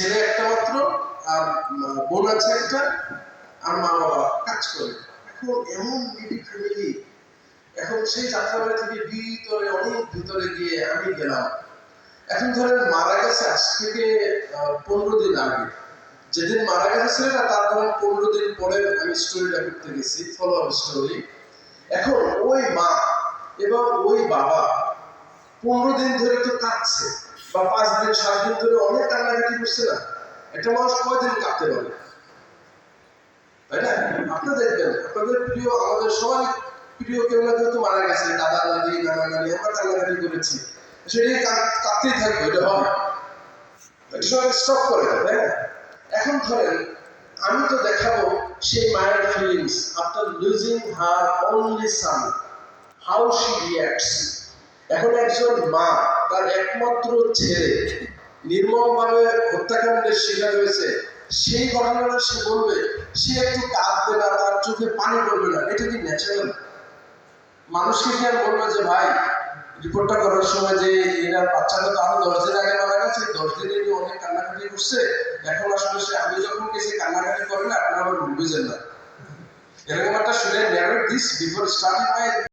ছেলে একটা মাত্র, আর বোন আছে একটা, আর মা বাবা কাজ করে। এখন এমন নিডি ফ্যামিলি এখন সেই যাত্রাবাড়ি থেকে ভিতরে, অনেক ভিতরে গিয়ে আমি গেলাম। এখন ধরেন মারা গেছে আজ থেকে পনেরো দিন আগে। যেদিন মারা গেছে ছেলেটা, তার ধরেন পনেরো দিন পরে আমি স্টোরিটা করতে গেছি ফলো আপ স্টোরি এখন ওই মা এবং ওই বাবা পনেরো দিন ধরে তো কাঁদছে। বা পাঁচ দিন সাত দিন ধরে অনেক কান্নাকাটি করছে না। একটা মানুষ কয়দিন কাঁদতে পারে? তাই না? আপনি দেখবেন, আপনাদের প্রিয়, আমাদের সবাই প্রিয় কেউ না কেউ মারা গেছে, দাদা দাদি, নানা নানি, আমরা কান্নাকাটি করেছি। থাকবে, এটা সবাই স্টপ করে, তাই না? এখন ধরেন, আমি তো দেখাবো সেই মায়ের feelings after losing her only son how she reacts এখন একজন মা তার একমাত্র ছেলে। নির্মমভাবে হত্যাকাণ্ডের শিকার হয়েছে। সেই ঘটনাটা সে বলবে, সে একটু কাঁদবে না, তার চোখে পানি পড়বে না। এটা কি ন্যাচারাল মানুষকে কি আর বলবে যে, ভাই রিপোর্টটা করার সময় যে এনার বাচ্চাটা তো আরও দশ দিন আগে মারা গেছে, দশ দিনে কি অনেক কান্নাকাটি করছে। এখন আসলে সে আমি যখন গেছি, কান্নাকাটি করে না, আপনারা আবার বুঝবেন না। এরকম একটা শুনে দিস বিফোর স্টার্টিং